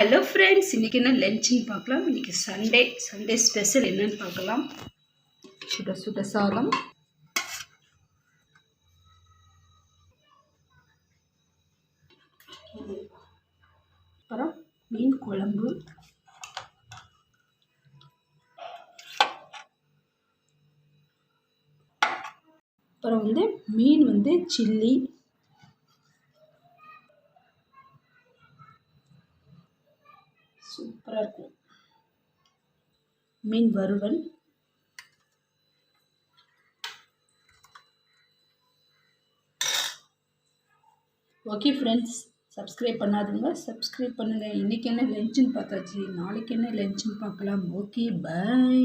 Hello friends இன்றைக்கி என்ன லஞ்சுன்னு பார்க்கலாம். இன்றைக்கி சண்டே சண்டே ஸ்பெஷல் என்னன்னு பார்க்கலாம். சுட சுட சாதம். அப்புறம் மீன் குழம்பு. அப்புறம் வந்து மீன் வந்து சில்லி சூப்பராக இருக்கும். மீன் வறுவல். ஓகே ஃப்ரெண்ட்ஸ் சப்ஸ்கிரைப் பண்ணாதவங்க சப்ஸ்கிரைப் பண்ணுங்கள் இன்றைக்கி என்ன லஞ்சுன்னு பார்த்தாச்சு. நாளைக்கு என்ன லஞ்சுன்னு பார்க்கலாம். Okay bye